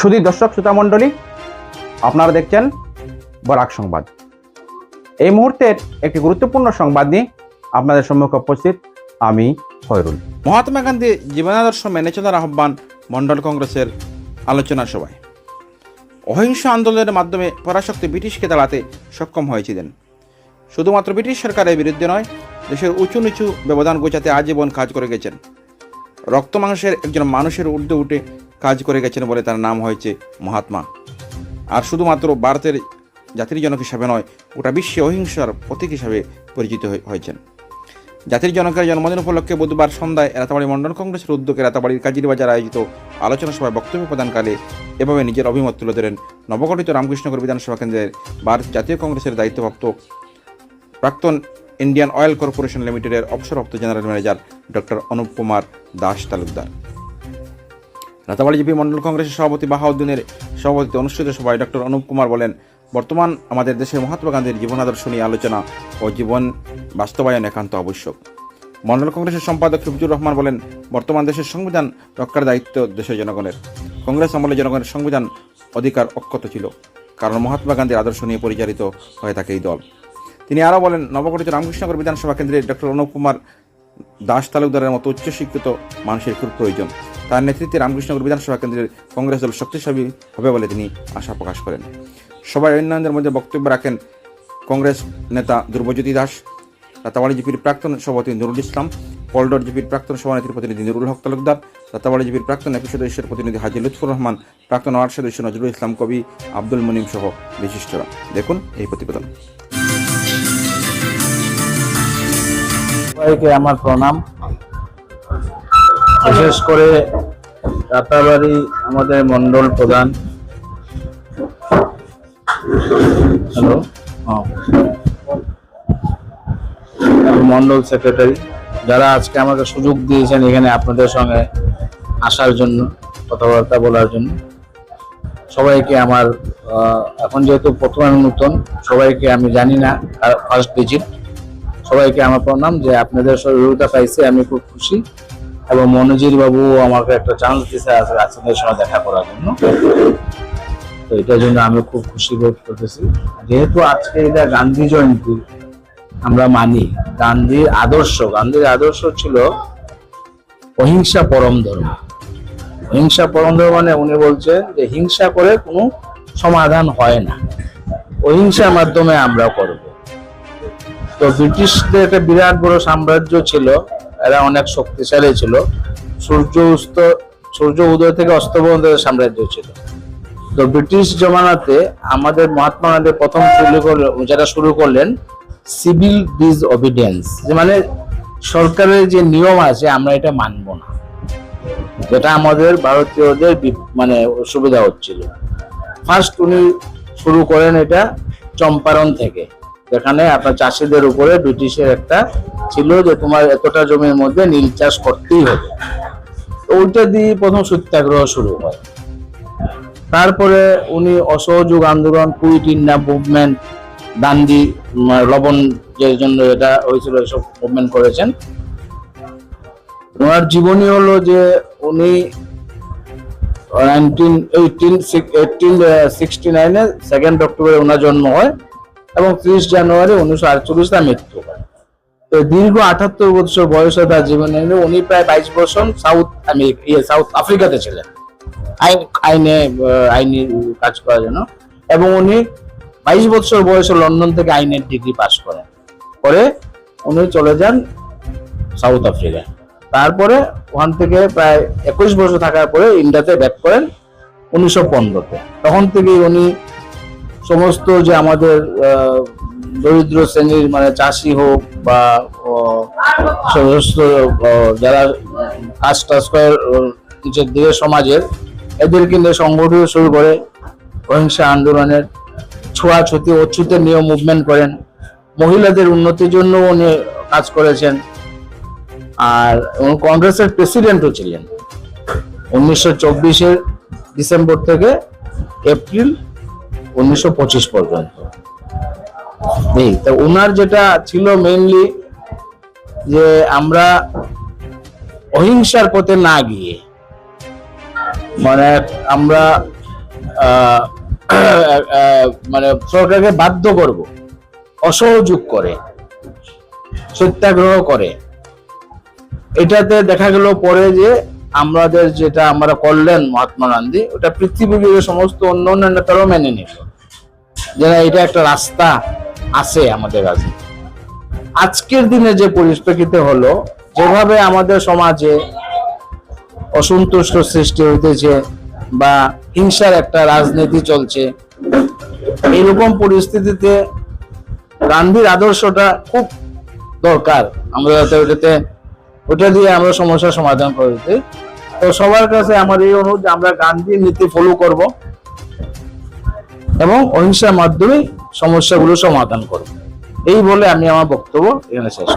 শুধু দর্শক, শ্রোতা মণ্ডলী, আপনারা দেখছেন বরাক সংবাদ। এই মুহূর্তের একটি গুরুত্বপূর্ণ সংবাদ নিয়ে আপনাদের সম্মুখে উপস্থিত আমি খয়রুল। মহাত্মা গান্ধী জীবনাদর্শ মেনে চলার আহ্বান মণ্ডল কংগ্রেসের আলোচনা সভায়। অহিংস আন্দোলনের মাধ্যমে পরাশক্তি ব্রিটিশকে দাঁড়াতে সক্ষম হয়েছিলেন। শুধুমাত্র ব্রিটিশ সরকারের বিরুদ্ধে নয়, দেশের উঁচু নিচু ব্যবধান গোছাতে আজীবন কাজ করে গেছেন। রক্ত মাংসের একজন মানুষের ঊর্ধ্বে উঠে কাজ করে গেছেন বলে তার নাম হয়েছে মহাত্মা। আর শুধুমাত্র ভারতের জাতির জনক হিসাবে নয়, গোটা বিশ্বে অহিংসার প্রতীক হিসাবে পরিচিত হয়ে- হয়েছেন। জাতির জনকের জন্মদিন উপলক্ষে বুধবার সন্ধ্যায় রাতাবাড়ি মণ্ডল কংগ্রেসের উদ্যোগে রাতাবাড়ির কাজির বাজার আয়োজিত আলোচনা সভায় বক্তব্য প্রদানকালে এভাবে নিজের অভিমত তুলে ধরেন নবগঠিত রামকৃষ্ণগর বিধানসভা কেন্দ্রের ভারত জাতীয় কংগ্রেসের দায়িত্বপ্রাপ্ত প্রাক্তন ইন্ডিয়ান অয়েল কর্পোরেশন লিমিটেডের অবসরপ্রাপ্ত general manager doctor Anup Kumar Das Talukdar. Ratabari GP Mandal কংগ্রেসের সভাপতি বাহাউদ্দিনের সভাপতিতে অনুষ্ঠিত সভায় ডক্টর অনুপ কুমার বলেন, বর্তমান আমাদের দেশের মহাত্মা গান্ধীর জীবন আদর্শ নিয়ে আলোচনা ও জীবন বাস্তবায়ন একান্ত আবশ্যক। মন্ডল কংগ্রেসের সম্পাদক হিফজুর রহমান বলেন, বর্তমান দেশের সংবিধান রক্ষার দায়িত্ব দেশের জনগণের। কংগ্রেস আমলে জনগণের সংবিধান অধিকার অক্ষত ছিল, কারণ মহাত্মা গান্ধীর আদর্শ নিয়ে পরিচালিত হয়ে থাকে এই দল। তিনি আরও বলেন, নবগঠিত রামকৃষ্ণনগর বিধানসভা কেন্দ্রে ডক্টর অনুপ কুমার দাস তালুকদারের মতো উচ্চশিক্ষিত মানুষের খুব প্রয়োজন। তার নেতৃত্বে রামকৃষ্ণনগর বিধানসভা কেন্দ্রের কংগ্রেস দল শক্তিশালী হবে বলে তিনি আশা প্রকাশ করেন। সবাই অন্যান্যদের মধ্যে বক্তব্য রাখেন কংগ্রেস নেতা ধ্রুবজ্যোতি দাস, রাতাবাড়ি জিপির প্রাক্তন সভাপতি নুরুল ইসলাম পল্ডর জিপির প্রাক্তন সভানেত্রীর প্রতিনিধি নুরুল হক তালুকদার, রাতাবাড়ি জিপির প্রাক্তন এপি সদস্যের প্রতিনিধি হাজি লুৎফুর রহমান, প্রাক্তন ওয়ার্ড সদস্য নজরুল ইসলাম কবি আব্দুল মনিম সহ বিশিষ্টরা। দেখুন এই প্রতিবেদন। সবাইকে আমার প্রণাম। বিশেষ করে রাতাবাড়ি আমাদের মন্ডল প্রধান। হ্যালো মন্ডল সেক্রেটারি যারা আজকে আমাকে সুযোগ দিয়েছেন এখানে আপনাদের সঙ্গে আসার জন্য, কথাবার্তা বলার জন্য। সবাইকে আমার এখন যেহেতু প্রথমে নতুন, সবাইকে আমি জানি না ফার্স্ট ভিজিট সবাইকে আমার প্রণাম যে আপনাদের সহযোগিতা পাইছে, আমি খুব খুশি। এবং মনোজির বাবু আমাকে একটা চান্স দিয়েছে আপনাদের সঙ্গে দেখা করার জন্য। তো এটার জন্য আমি খুব খুশি বোধ করতেছি। যেহেতু আজকে এটা গান্ধী জয়ন্তী, আমরা মানি। গান্ধীর আদর্শ গান্ধীর আদর্শ ছিল অহিংসা পরম ধর্ম। হিংসা পরম ধর্ম মানে উনি বলছেন যে হিংসা করে কোনো সমাধান হয় না। অহিংসার মাধ্যমে আমরা করব। তো ব্রিটিশদের একটা বিরাট বড় সাম্রাজ্য ছিল এরা অনেক শক্তিশালী ছিল। সূর্য উস্ত, সূর্য উদয় থেকে অস্ত পর্যন্ত সাম্রাজ্য ছিল। তো ব্রিটিশ জমানাতে আমাদের মহাত্মা গান্ধী প্রথম শুরু করলেন যেটা শুরু করলেন, সিভিল যে মানে সরকারের যে নিয়ম আছে, আমরা এটা মানব না। যেটা আমাদের ভারতীয়দের মানে সুবিধা হচ্ছিল। ফার্স্ট উনি শুরু করেন এটা চম্পারণ থেকে, যেখানে আপনার চাষিদের উপরে ব্রিটিশের একটা ছিল যে তোমার এতটা জমির মধ্যে নীল চাষ করতেই হবে। ওইটা দিয়ে প্রথম সত্যাগ্রহ শুরু হয়। তারপরে উনি অসহযোগ আন্দোলন, কুইট ইন্ডিয়া মুভমেন্ট দান্ডি লবণ যে জন্য এটা হয়েছিল এসব মুভমেন্ট করেছেন। ওনার জীবনী হলো যে উনি নাইনটিন সিক্সটি নাইনে সেকেন্ড অক্টোবরে ওনার জন্ম হয় এবং ত্রিশ জানুয়ারি উনিশশো আটচল্লিশ তার মৃত্যু হয়। তো দীর্ঘ আটাত্তর বছর বয়সে তার জীবনে উনি প্রায় বাইশ বছর সাউথ আমেরিকা ইয়ে সাউথ আফ্রিকাতে ছিলেন। আইন আইনে কাজ করার জন্য। এবং উনি বাইশ বছর বয়সে লন্ডন থেকে আইনের ডিগ্রি পাস করেন। পরে উনি চলে যান সাউথ আফ্রিকায়। তারপরে ওখান থেকে প্রায় একুশ বছর থাকার পরে ইন্ডিয়াতে ব্যাক করেন উনিশশো পনেরোতে। তখন থেকেই উনি সমস্ত যে আমাদের দরিদ্র শ্রেণির মানে চাষি হোক বা যারা কাজ টাজ করে নিজের দেশের সমাজের, এদের কিন্তু সংগঠিত শুরু করে অহিংসা আন্দোলনের ছোঁয়াছুতি অচ্যুতের নিয়ম মুভমেন্ট করেন। মহিলাদের উন্নতির জন্য উনি কাজ করেছেন। আর উনি কংগ্রেসের প্রেসিডেন্টও ছিলেন। উনিশশো চব্বিশের ডিসেম্বর থেকে এপ্রিল উনিশশো পঁচিশ পর্যন্ত। এই তা ওনার যেটা ছিল মেইনলি যে আমরা অহিংসার পথে না গিয়ে মানে আমরা মানে সরকারকে বাধ্য করব, অসহযোগ করে, সত্যাগ্রহ করে, এটাতে দেখা গেল পরে যে আমাদের যেটা আমরা করলেন মহাত্মা গান্ধী, ওটা পৃথিবীর সমস্ত অন্য অন্য নেতারাও মেনে নিল। যে এটা একটা রাস্তা আছে আমাদের কাছে আজকের দিনে যে পরিপ্রেক্ষিতে হলো, যেভাবে আমাদের সমাজে অসন্তুষ্ট সৃষ্টি হইতেছে বা হিংসার একটা রাজনীতি চলছে এইরকম পরিস্থিতিতে গান্ধীর আদর্শটা খুব দরকার। আমরা যাতে ওটাতে, ওটা দিয়ে আমরা সমস্যার সমাধান করে দিতে। তো সবার কাছে আমার এই অনুরোধ আমরা গান্ধীর নীতি ফলো করব। এবং অহিংসার মাধ্যমে সমস্যাগুলো সমাধান করব এই বলে আমি আমার বক্তব্য এখানে শেষ।